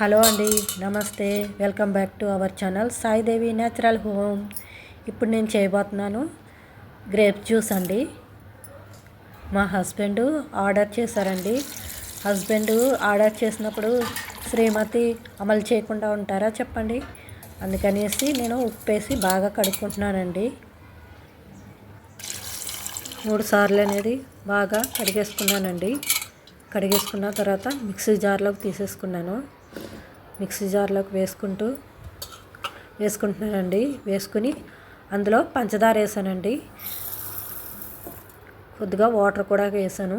Hello అండి నమస్తే. Welcome back to our channel Saidevi natural home. ఇప్పుడు నేను చేయబోతున్నాను గ్రేప్ జ్యూస్ అండి. మా హస్బెండ్ ఆర్డర్ చేశారండి. హస్బెండ్ ఆర్డర్ చేసినప్పుడు శ్రీమతి అమలు చేయకుండా ఉంటారా చెప్పండి. అందుకనేసి నేను ఉప్పేసి బాగా కడుక్కుంటున్నానండి. మూడు సార్లు అనేది బాగా కడిగేసుకున్నానండి. కడిగేసుకున్న తర్వాత మిక్సీ జార్లోకి తీసేసుకున్నాను. మిక్సీ జార్లోకి వేసుకుంటూ వేసుకుంటున్నానండి. వేసుకుని అందులో పంచదార వేసానండి. కొద్దిగా వాటర్ కూడా వేసాను.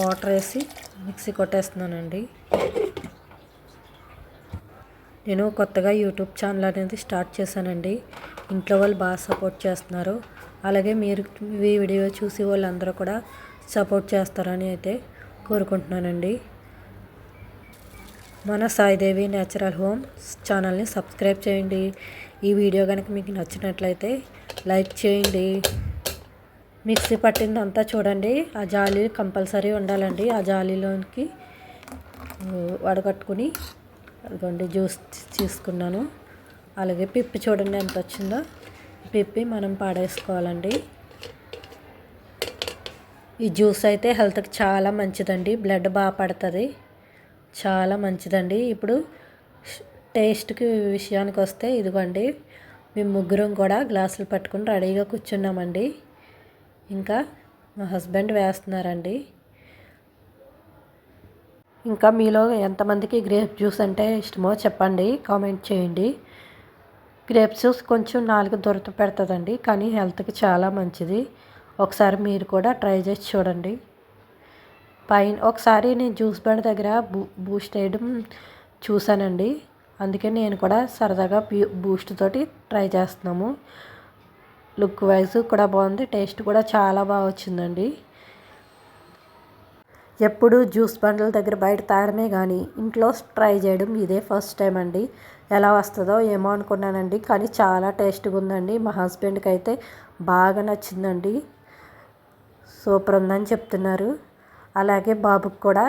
వాటర్ వేసి మిక్సీ కొట్టేస్తున్నానండి. నేను కొత్తగా యూట్యూబ్ ఛానల్ అనేది స్టార్ట్ చేశానండి. ఇంట్లో వాళ్ళు బాగా సపోర్ట్ చేస్తున్నారు. అలాగే మీరు ఈ వీడియో చూసి వాళ్ళందరూ కూడా సపోర్ట్ చేస్తారని అయితే కోరుకుంటున్నానండి. మన సాయిదేవి న్యాచురల్ హోమ్ ఛానల్ని సబ్స్క్రైబ్ చేయండి. ఈ వీడియో కనుక మీకు నచ్చినట్లయితే లైక్ చేయండి. మిక్సీ పట్టిందంతా చూడండి. ఆ జాలి కంపల్సరీ ఉండాలండి. ఆ జాలీలోకి వడగట్టుకుని అదిగోండి జ్యూస్ తీసుకున్నాను. అలాగే పిప్పి చూడండి ఎంత వచ్చిందో. పిప్పి మనం పాడేసుకోవాలండి. ఈ జ్యూస్ అయితే హెల్త్కి చాలా మంచిదండి. బ్లడ్ బాగా పడుతుంది. చాలా మంచిదండి. ఇప్పుడు టేస్ట్కి విషయానికి వస్తే ఇదిగోండి. మేము ముగ్గురం కూడా గ్లాసులు పట్టుకుని రెడీగా కూర్చున్నామండి. ఇంకా మా హస్బెండ్ వేస్తున్నారండి. ఇంకా మీలో ఎంతమందికి గ్రేప్ జ్యూస్ అంటే ఇష్టమో చెప్పండి. కామెంట్ చేయండి. గ్రేప్ జ్యూస్ కొంచెం నాలుగు దొరత పెడుతుందండి. కానీ హెల్త్కి చాలా మంచిది. ఒకసారి మీరు కూడా ట్రై చేసి చూడండి. పైన ఒకసారి నేను జ్యూస్ బండ్ దగ్గర బూ బూస్ట్ వేయడం చూశానండి. అందుకే నేను కూడా సరదాగా బూస్ట్ తోటి ట్రై చేస్తున్నాము. లుక్ వైజ్ కూడా బాగుంది టేస్ట్ కూడా చాలా బాగా వచ్చిందండి. ఎప్పుడు జ్యూస్ బండ్ల దగ్గర బయట తాగడమే కానీ ఇంట్లో ట్రై చేయడం ఇదే ఫస్ట్ టైం అండి. ఎలా వస్తుందో ఏమో అనుకున్నానండి కానీ చాలా టేస్ట్గా ఉందండి. మా హస్బెండ్కి అయితే బాగా నచ్చిందండి. సూపర్ ఉందని చెప్తున్నారు. అలాగే బాబుకి కూడా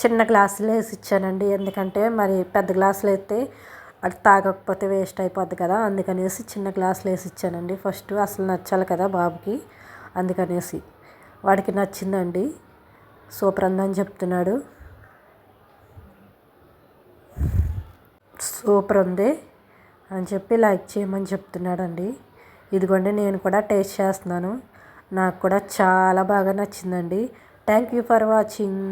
చిన్న గ్లాసులు వేసి ఇచ్చానండి. ఎందుకంటే మరి పెద్ద గ్లాసులు అయితే అది తాగకపోతే వేస్ట్ అయిపోద్ది కదా. అందుకనేసి చిన్న గ్లాసులు వేసి ఇచ్చానండి. ఫస్ట్ అసలు నచ్చాలి కదా బాబుకి. అందుకనేసి వాడికి నచ్చిందండి. సూపర్ ఉందని చెప్తున్నాడు. సూపర్ ఉంది అని చెప్పి లైక్ చేయమని చెప్తున్నాడండి. ఇదిగోండి నేను కూడా టేస్ట్ చేస్తున్నాను. నాకు కూడా చాలా బాగా నచ్చిందండి. Thank you for watching